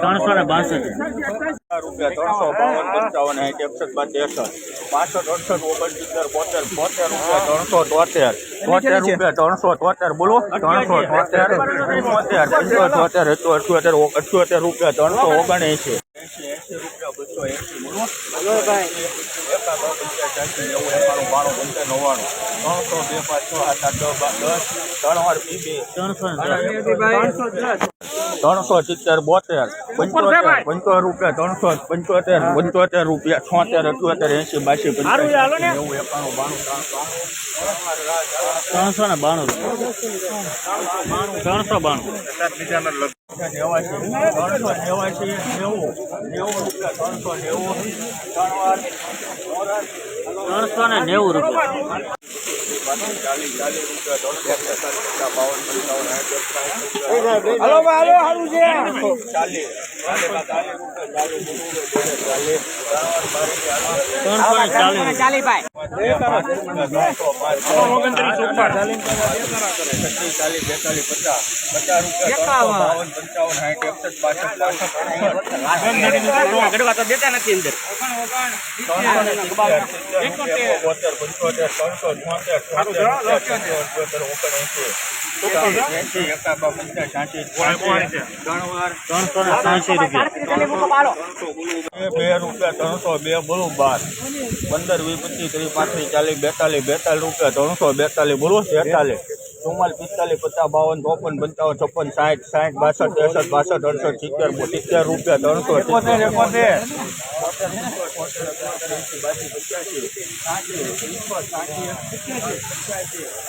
ત્રણસો ને બાસઠ. રૂપિયા ત્રણસો બાવન પંચાવન સાઠ એકસઠ બાર ત્રેસઠ પાસઠ અડસઠ ઓગણસિત્તેર બોતેર બોતેર રૂપિયા ત્રણસો તોતેર. તોતેર રૂપિયા ત્રણસો તોતેર બોલો? ત્રણસો તોતેર બોતેર પંચો તોતેર અઠ્યોતેર અઠ્યોતેર રૂપિયા ત્રણસો ઓગણએંસી એંસી એંસી રૂપિયા બસો એંસી બોલો નેવું એકાણું બાણું નવ્વાણું ત્રણસો બે પાંચ છ સાત આઠ દસ. દસ ત્રણ વાર ત્રણસો દસ. ત્રણસો સિત્તેર બોતેર પંચોતેર પંચોતેર રૂપિયા ત્રણસો પંચોતેર પંચોતેર રૂપિયા છોતેર અઠ્યોતેર એંસી બાસી નેવું એકાણું બાણું ત્રણસો ને બાણું ત્રણસો બાણું. નેવાસી ત્રણસો નેવાસી નેવું નેવું રૂપિયા ત્રણસો નેવું ત્રણસો ને નેવું રૂપિયા. ચાલીસ. ચાલીસ. ત્રણસો બોતેર પંચોતેર ઓગણએંસી બે રૂપિયા ત્રણસો બે બોલું બાર પંદર વીસ પચીસ ત્રીસ પાંત્રીસ ચાલીસ બેતાલીસ બેતાલીસ રૂપિયા ત્રણસો બેતાલીસ બોલો તેતાલીસ ચુમ્માલીસ પિસ્તાલીસ પચાસ બાવન ચોપન પંચાવન છપ્પન સાઠ સાઠ બાસઠ ત્રેસઠ બાસઠ અડસઠ સિત્તેર સિત્તેર રૂપિયા ત્રણસો એકોતેર એકોતેર. ત્રણસો પંચ્યાસી.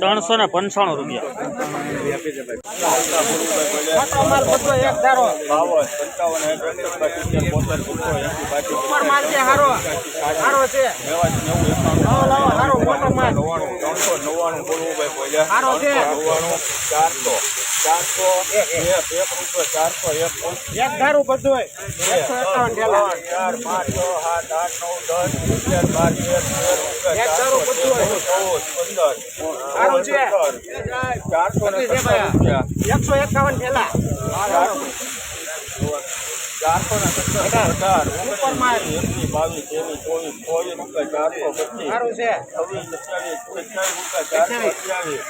ત્રણસો ને પંચાણું ભાઈ બોલ્યા ત્રણસો નવ્વાણું ચારસો ચારસો એક એક રૂપિયો ચારસો એક એક ધારું બધું ચાર પાંચ છ સાત આઠ નવ દસ અગિયાર બાર તેર. ચારસો ને સત્તર રૂપિયા. એકસો એકાવન થેલા ચારસો ને સત્તર અઢાર એકવીસ બાવીસ ત્રેવીસ ચોવીસ ચોવીસ રૂપિયા ચારસો પચીસ. છવ્વીસ સત્યાવીસ રૂપિયા ચારસો અઠ્યાવીસ.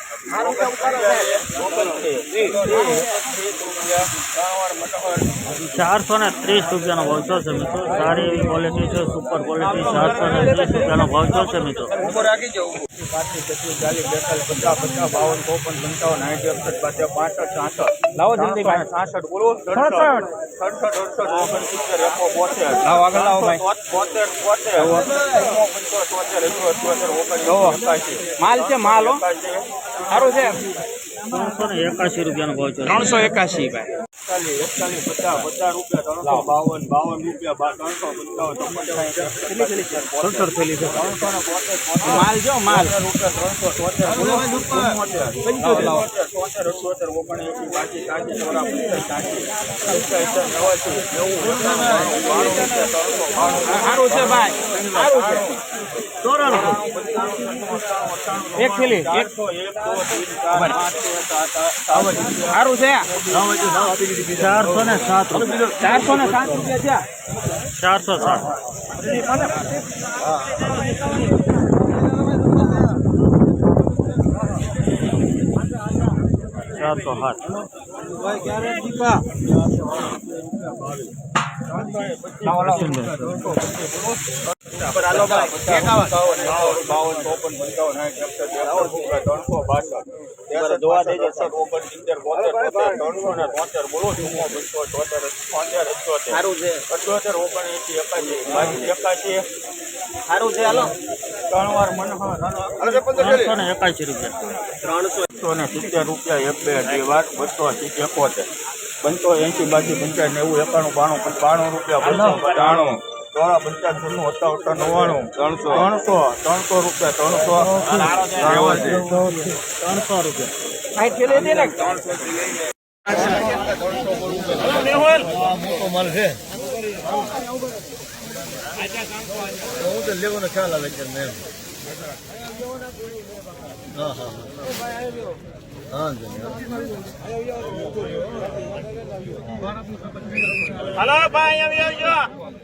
ચારસો ને ત્રીસ રૂપિયાનો ભાવ છે મિત્રો. સારી એવી ક્વોલિટી છે સુપર ક્વોલિટી ચારસો ને ત્રીસ રૂપિયાનો ભાવ છે મિત્રો. માલ છે માલ સારું છે ત્રણસો ને એકાશી રૂપિયાનો ભાવ છે ત્રણસો એકાશી ભાઈ એકતાલીસ એકતાલીસ પચાસ પચાસ રૂપિયા ત્રણસો બાવન બાવન રૂપિયા ત્રણસો પંચાવન માલ જો માલ રૂપિયા ત્રણસો તોતેર તોતેર ઓગણએંસી ચોરા પંચાસ નવાસી નેવું બાણું સારું છે ભાઈ સારું છે એક એક એકસો એક. સારું છે. ચારસો ને સાત ચારસો ને સાત રૂપિયા ચારસો સાત. ચારસો સાત. ચોપન પંચાવન જોવા દેજો સર. ઓગણ સિત્તેર બોતેર ત્રણસો ને તોતેર બોલો ચુમ્મો અઠ્યોતેર બાવીસ એકાશી. સારું છે હાલો. ત્રણ વાર મનોહર ત્રણસો ને એકાશી રૂપિયા. ત્રણસો. બસો ને સિત્તેર રૂપિયા એક બે અઢી વાર બસો એકોતેર. પંચો એંશી બાકી પંચાયત નેવું એકાણું બાણું બાણું રૂપિયા બસો બાણું પંચાવન જૂનું હતા હતા નવ્વાણું. ત્રણસો. ત્રણસો ત્રણસો રૂપિયા ત્રણસો. ત્રણસો રૂપિયા. સાઈઠથી લઈ દે ને. હાલો ભાઈ આવી આવજો.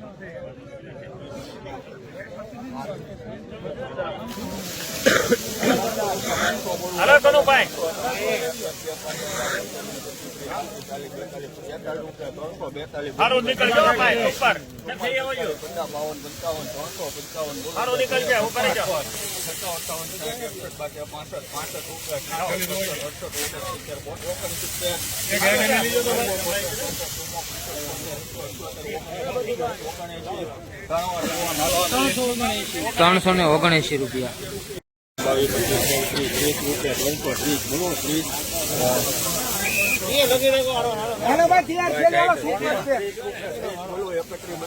હલો કનુભાઈ સારું ઓગણસિત્તેર ત્રણસો ને ઓગણએંસી રૂપિયા. હાલો ભાઈ તૈયાર છે હાલો શું કરશે બોલો એકત્રીસ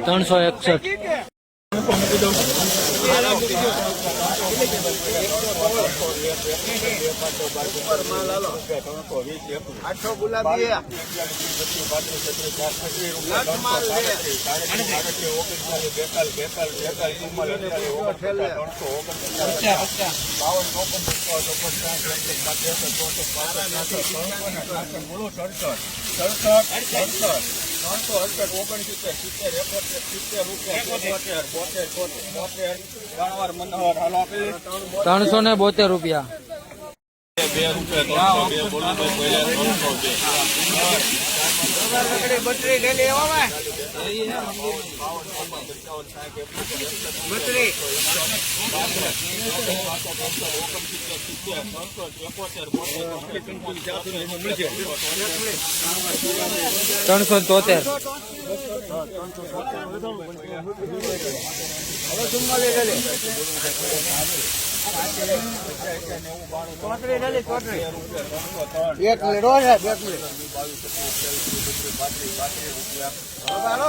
ત્રણસો પાંત્રીસ ચાલીસ બેતાલીસ ચુમ્માલીસ ચુમ્માલીસ રૂપિયા ત્રણસો અડસઠ ઓગણ સિત્તેર સિત્તેર દિલીપભાઈ ત્રણસો રૂપિયા બોતેર બોતેર હાલો આપી ત્રણસો ને બોતેર રૂપિયા. બે રૂપિયા ત્રણસો બે તોતેર. ચુમ્માલી લઈ લે ચોત્રી એક હો સાહેબ એક હાલો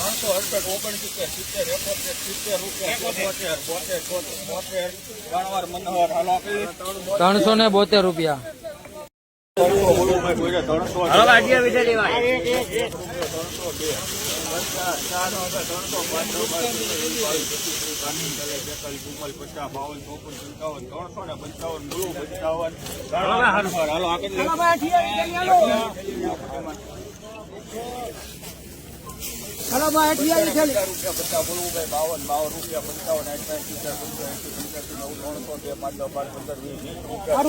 અડસઠ ઓગણસિત્તેર સિત્તેર એકોતેર સિત્તેર રૂપિયા બોતેર બોતેર બોતેર ગણવાર મનોહર હાલો આપી. ત્રણસો ને બોતેર રૂપિયા. ત્રણસો ત્રણસો ત્રણસો ને પંચાવન રૂપિયા પચાસ ભાઈ બાવન બાવન રૂપિયા પંચાવન આઠ પંચાસી પંચાસી નવ ત્રણસો બે પાંચ દસ પંદર વીસ વીસ રૂપિયા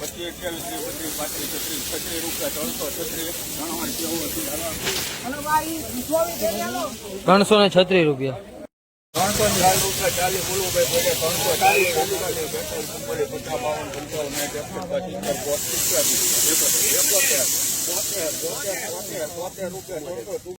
પચીસ અઠ્યાવીસ ત્રીસ બત્રીસ પાંત્રીસ છત્રીસ છત્રીસ રૂપિયા ત્રણસો છત્રીસ ત્રણસો ને છત્રીસ રૂપિયા ત્રણસો ચાલીસ રૂપિયા ચાલીસ બોલવું ભાઈ બોલે ત્રણસો ચાલીસ પચાસ બાવન પંચાવન સાઠ એકોતેર રૂપિયા ત્રણસો